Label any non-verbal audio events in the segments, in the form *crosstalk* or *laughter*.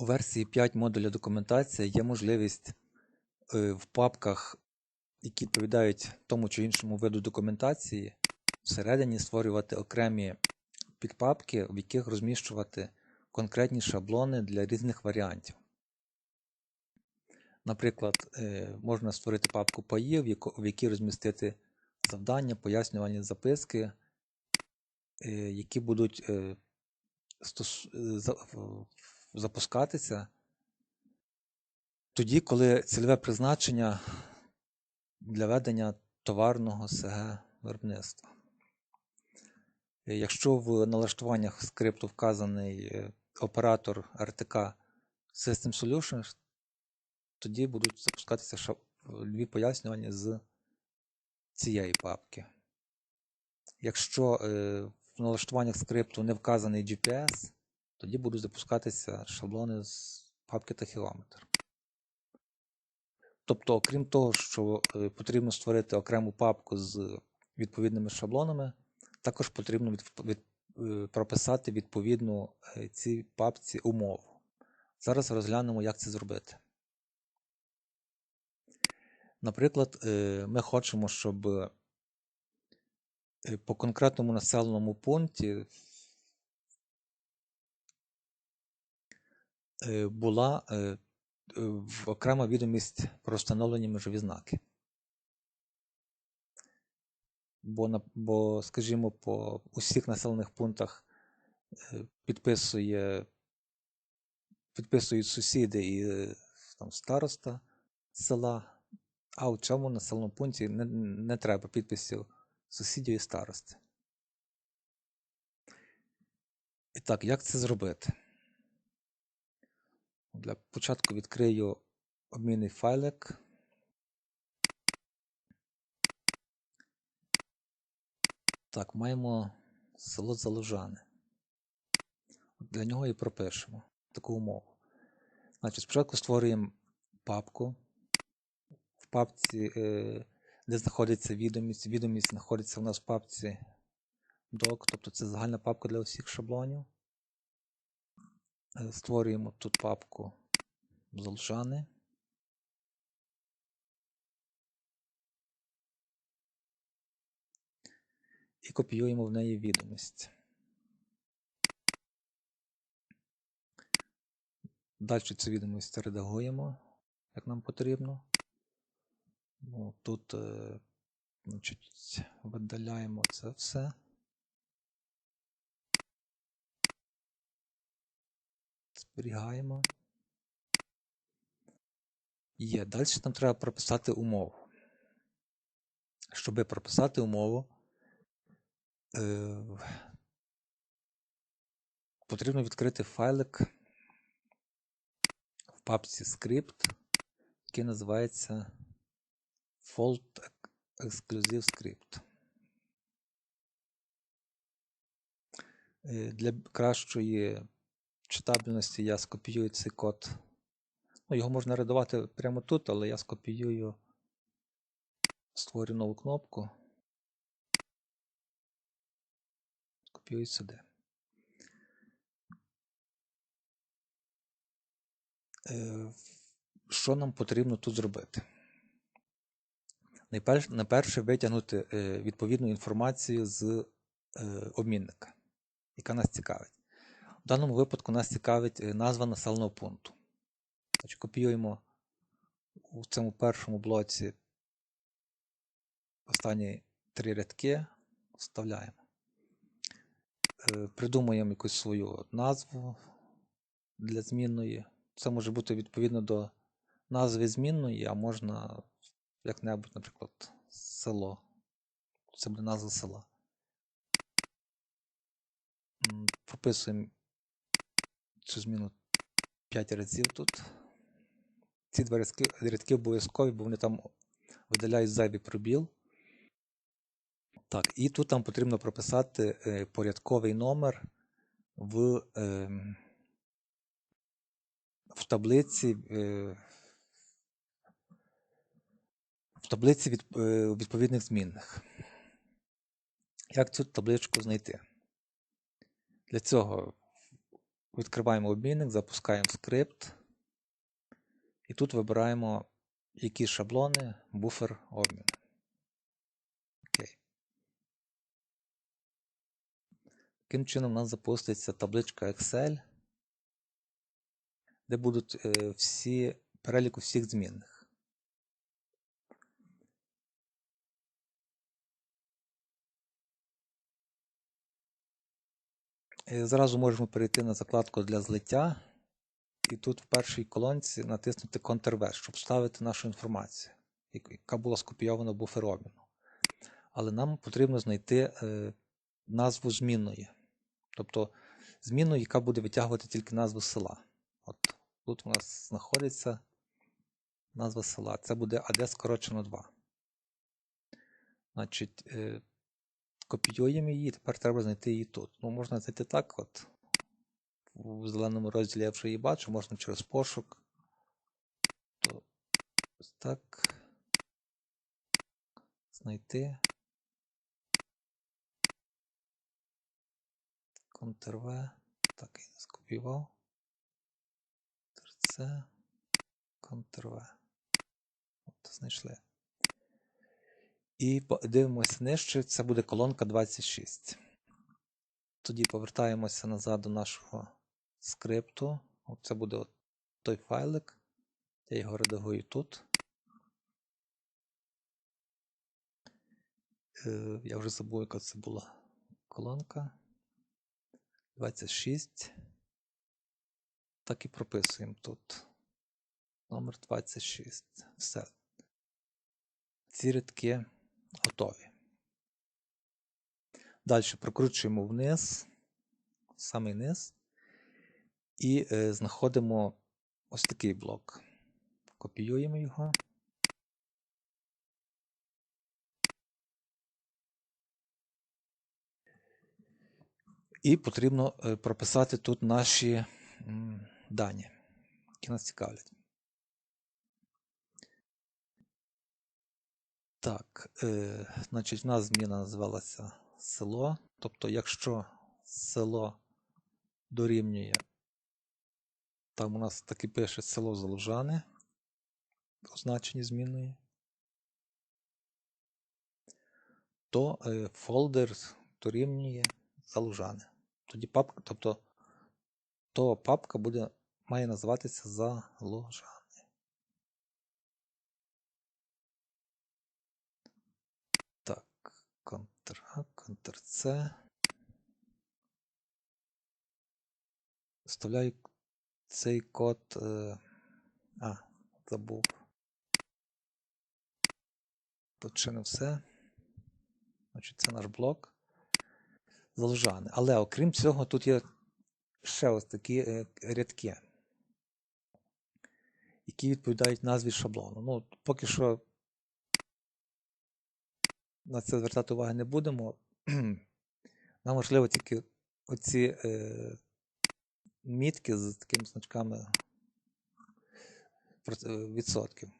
У версії 5 модуля документація є можливість е, в папках, які відповідають тому чи іншому виду документації, всередині створювати окремі підпапки, в яких розміщувати конкретні шаблони для різних варіантів. Наприклад, е, можна створити папку паї, в якій розмістити завдання, пояснювальні записки, е, які будуть запускатися тоді, коли цільове призначення для ведення товарного СГ виробництва. Якщо в налаштуваннях скрипту вказаний е, оператор RTK System Solutions, тоді будуть запускатися дві пояснювання з цієї папки. Якщо е, в налаштуваннях скрипту не вказаний GPS, тоді будуть запускатися шаблони з папки тахіометр. Тобто, окрім того, що е, потрібно створити окрему папку з відповідними шаблонами, також потрібно від, від, е, прописати відповідну е, цій папці умову. Зараз розглянемо, як це зробити. Наприклад, ми хочемо, щоб по конкретному населеному пункті була е, е, окрема відомість про встановлені межові знаки. Бо, бо, скажімо, по усіх населених пунктах е, підписує, підписують сусіди і е, там, староста села, а у цьому населеному пункті не, не треба підписів сусідів і старости. І так, як це зробити? Для початку відкрию обмінний файлик. Так, маємо село Заложане. Для нього і пропишемо таку умову. Значить, спочатку створюємо папку. В папці, е, де знаходиться відомість. Відомість знаходиться у нас в папці doc, тобто це загальна папка для усіх шаблонів. Е, Створюємо тут папку Золжани. І копіюємо в неї відомість. Далі цю відомість редагуємо, як нам потрібно. Ну, тут е, значить, видаляємо це все. Зберігаємо. Є. Далі нам треба прописати умову. Щоб прописати умову, е, потрібно відкрити файлик в папці Script, який називається Fault Exclusive Script. Е, Для кращої читабельності я скопіюю цей код. Ну, його можна редагувати прямо тут, але я скопіюю, створю нову кнопку. Копіюю сюди. Е, Що нам потрібно тут зробити? Найперше, найперше витягнути е, відповідну інформацію з е, обмінника, яка нас цікавить. В даному випадку нас цікавить е, назва населеного пункту. Значить, копіюємо у цьому першому блоці останні три рядки, вставляємо. Е, Придумуємо якусь свою назву для змінної. Це може бути відповідно до назви змінної, а можна як-небудь, наприклад, село. Це буде назва села. Прописуємо цю зміну 5 разів тут. Ці два рядки, рядки обов'язкові, бо вони там видаляють зайвий пробіл. Так, і тут нам потрібно прописати е, порядковий номер в, е, в таблиці. Е, в таблиці від, е, відповідних змінних. Як цю табличку знайти? Для цього Відкриваємо обмінник, запускаємо скрипт. І тут вибираємо, які шаблони, буфер обмін. Окей. Таким чином у нас запуститься табличка Excel, де будуть е, всі перелік усіх змінних. Е, Зразу можемо перейти на закладку для злиття. І тут в першій колонці натиснути Ctrl-V, щоб вставити нашу інформацію, яка була скопійована в буфер. Але нам потрібно знайти е, назву змінної. Тобто зміну, яка буде витягувати тільки назву села. От Тут у нас знаходиться назва села. Це буде АД скорочено 2. Значить, е, копіюємо її, тепер треба знайти її тут. Ну, можна знайти так, от. В зеленому розділі я вже її бачу, можна через пошук. То так. Знайти. Ctrl-V. Так, я не скопіював. Ctrl-C. Ctrl-V. От, знайшли. І дивимося нижче, це буде колонка 26. Тоді повертаємося назад до нашого скрипту. Це буде той файлик. Я його редагую тут. Е, Я вже забув, яка це була колонка. 26. Так і прописуємо тут. Номер 26. Все. Ці рядки готові. Далі прокручуємо вниз, самий низ, і е, знаходимо ось такий блок. Копіюємо його. І потрібно е, прописати тут наші дані, які нас цікавлять. Так, е, значить, в нас зміна називалася село. Тобто, якщо село дорівнює, там у нас таки пише село Залужане, означені зміною, то е, фолдер дорівнює Залужане. Тоді папка, тобто, то папка буде, має називатися Залужане. Так, Ctrl-A, Ctrl-C. Вставляю цей код. Е, а, забув. Не все. Значить, це наш блок. Залужани. Але окрім цього, тут є ще ось такі е, рядки, які відповідають назві шаблону. Ну, поки що на це звертати уваги не будемо. *clears throat* Нам важливо тільки оці е, мітки з такими значками відсотків,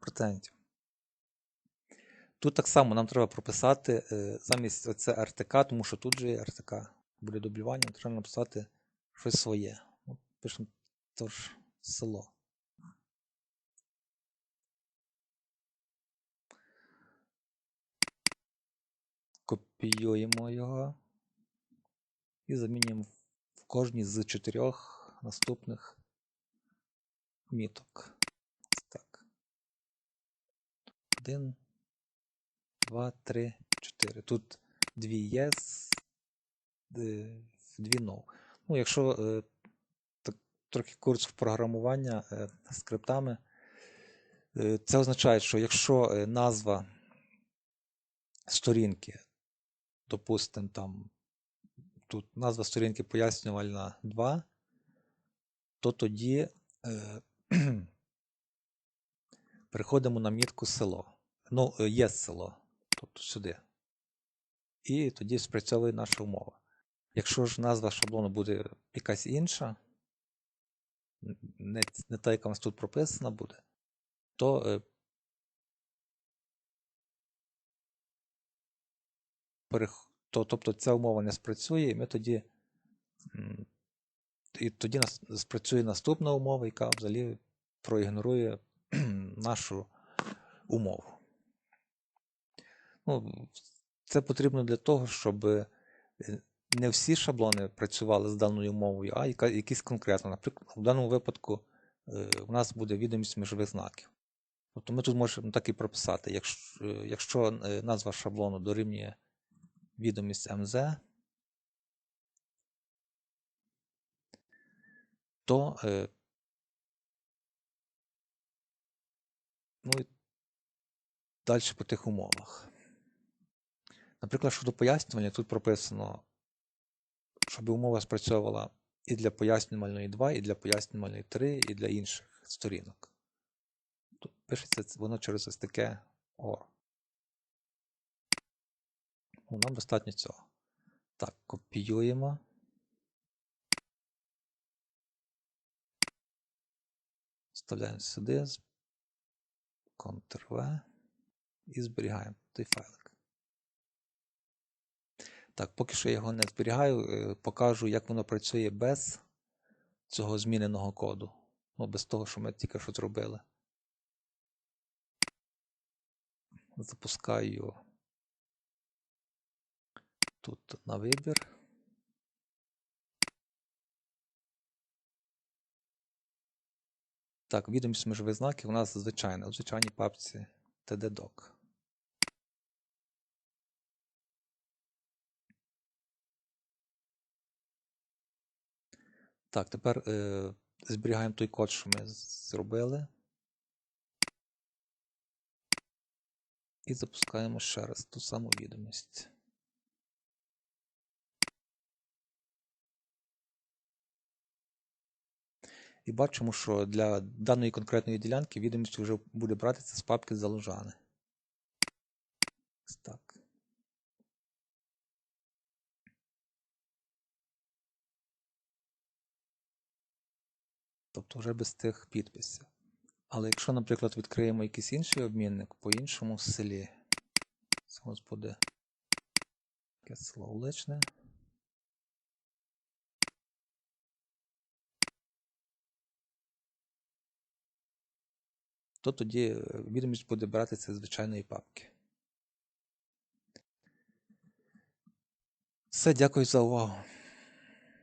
процентів. Тут так само нам треба прописати е, замість оце РТК, тому що тут же є РТК, буде дублювання, треба написати щось своє. Пишемо тож село. Копіюємо його і замінюємо в кожній з чотирьох наступних міток. Так. Один. 2, 3, 4. Тут дві yes, дві no. Ну, якщо е, так, трохи курс в програмування е, скриптами, е, це означає, що якщо е, назва сторінки, допустимо, там тут назва сторінки пояснювальна 2, то тоді е, *clears throat* переходимо на мітку село. Ну, є село тобто сюди. І тоді спрацьовує наша умова. Якщо ж назва шаблону буде якась інша, не, не та, яка у нас тут прописана буде, то, то тобто ця умова не спрацює, і ми тоді і тоді нас спрацює наступна умова, яка взагалі проігнорує *clears throat* нашу умову. Ну, Це потрібно для того, щоб е, не всі шаблони працювали з даною мовою, а якісь конкретно. Наприклад, в даному випадку е, у нас буде відомість межових знаків. Тобто ми тут можемо так і прописати, якщо, е, якщо назва шаблону дорівнює відомість МЗ, то е, ну, і далі по тих умовах. Наприклад, щодо пояснювання, тут прописано, щоб умова спрацьовувала і для пояснювальної 2, і для пояснювальної 3, і для інших сторінок. Тут пишеться воно через ось таке OR. Ну, Нам достатньо цього. Так, копіюємо. Вставляємо сюди, Ctrl-V і зберігаємо той файлик. Так, поки що я його не зберігаю, е, покажу, як воно працює без цього зміненого коду. Ну, без того, що ми тільки що зробили. Запускаю тут на вибір. Так, відомість межових знаків у нас звичайна, у звичайній папці tddoc. Так, тепер е, зберігаємо той код, що ми зробили. І запускаємо ще раз ту саму відомість. І бачимо, що для даної конкретної ділянки відомість вже буде братися з папки заложани. Ось так. Тобто вже без тих підписів. Але якщо, наприклад, відкриємо якийсь інший обмінник по іншому селі, це у нас буде таке село Уличне. То тоді е, відомість буде братися з звичайної папки. Все, дякую за увагу.